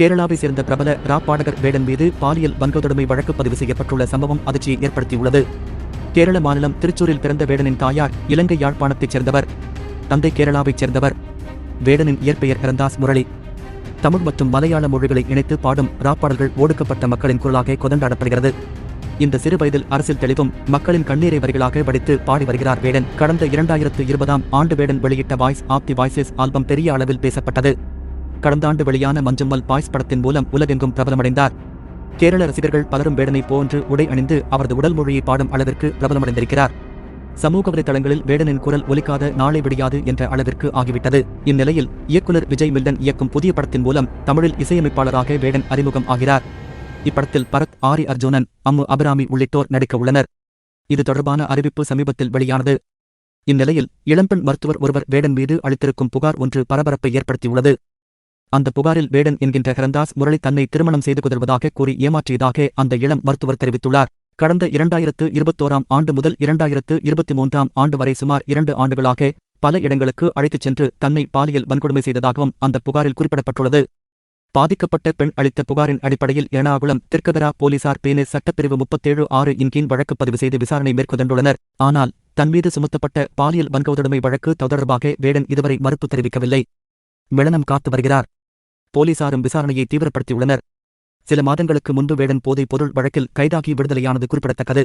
கேரளாவை சேர்ந்த பிரபல ராப் பாடகர் வேடன் மீது பாலியல் வன்கொடுமை வழக்கு பதிவு செய்யப்பட்டுள்ள சம்பவம் அதிர்ச்சியை ஏற்படுத்தியுள்ளது. கேரள மாநிலம் திருச்சூரில் பிறந்த வேடனின் தாயார் இலங்கை யாழ்ப்பாணத்தைச் சேர்ந்தவர். தந்தை கேரளாவைச் சேர்ந்தவர். வேடனின் இயற்பெயர் ஹரந்தாஸ் முரளி. தமிழ் மற்றும் மலையாள மொழிகளை இணைத்து பாடும் ராப்பாடல்கள் ஒடுக்கப்பட்ட மக்களின் குரலாக கொதண்டாடப்படுகிறது. இந்த சிறு வயதில் அரசியல் தெளிவும் மக்களின் கண்ணீரை வரிகளாக வடித்து பாடி வருகிறார் வேடன். கடந்த இரண்டாயிரத்து இருபதாம் ஆண்டு வேடன் வெளியிட்ட voice of the voices album பெரிய அளவில் பேசப்பட்டது. கடந்த ஆண்டு வெளியான மஞ்சம்மல் பாய்ஸ் படத்தின் மூலம் உலகெங்கும் பிரபலமடைந்தார். கேரள ரசிகர்கள் பலரும் வேடனை போன்று உடை அணிந்து அவரது உடல் மொழியை பாடும் அளவிற்கு பிரபலமடைந்திருக்கிறார். சமூக வலைதளங்களில் வேடனின் குரல் ஒலிக்காத நாளை விடியாது என்ற அளவிற்கு ஆகிவிட்டது. இந்நிலையில் இயக்குனர் விஜய் மில்டன் இயக்கும் புதிய படத்தின் மூலம் தமிழில் இசையமைப்பாளராக வேடன் அறிமுகம் ஆகிறார். இப்படத்தில் பரத் ஆரி அர்ஜுனன் அம்மு அபிராமி உள்ளிட்டோர் நடிக்க உள்ளனர். இது தொடர்பான அறிவிப்பு சமீபத்தில் வெளியானது. இந்நிலையில் இளம்பெண் மருத்துவர் ஒருவர் வேடன் மீது அளித்திருக்கும் புகார் ஒன்று பரபரப்பை ஏற்படுத்தியுள்ளது. அந்த புகாரில் வேடன் என்கின்ற ஹரந்தாஸ் முரளி தன்னை திருமணம் செய்து கொள்வதாக கூறி ஏமாற்றியதாக அந்த இளம் மருத்துவர் தெரிவித்துள்ளார். கடந்த இரண்டாயிரத்து இருபத்தோராம் ஆண்டு முதல் இரண்டாயிரத்து இருபத்தி மூன்றாம் ஆண்டு வரை சுமார் இரண்டு ஆண்டுகளாக பல இடங்களுக்கு அழைத்துச் சென்று தன்னை பாலியல் வன்கொடுமை செய்ததாகவும் அந்த புகாரில் குறிப்பிடப்பட்டுள்ளது. பாதிக்கப்பட்ட பெண் அளித்த புகாரின் அடிப்படையில் எர்ணாகுளம் தெற்கதரா போலீசார் பேனே சட்டப்பிரிவு முப்பத்தேழு ஆறு இன் கீழ் வழக்கு பதிவு செய்து விசாரணை மேற்கொண்டுள்ளனர். ஆனால் தன்மீது சுமத்தப்பட்ட பாலியல் வன்கொடுமை வழக்கு தொடர்பாக வேடன் இதுவரை மறுப்பு தெரிவிக்கவில்லை. மிளனம் காத்து வருகிறார். போலீசாரும் விசாரணையை தீவிரப்படுத்தியுள்ளனர். சில மாதங்களுக்கு முன்பு வேடன் போதைப் பொருள் வழக்கில் கைதாகி விடுதலையானது குறிப்பிடத்தக்கது.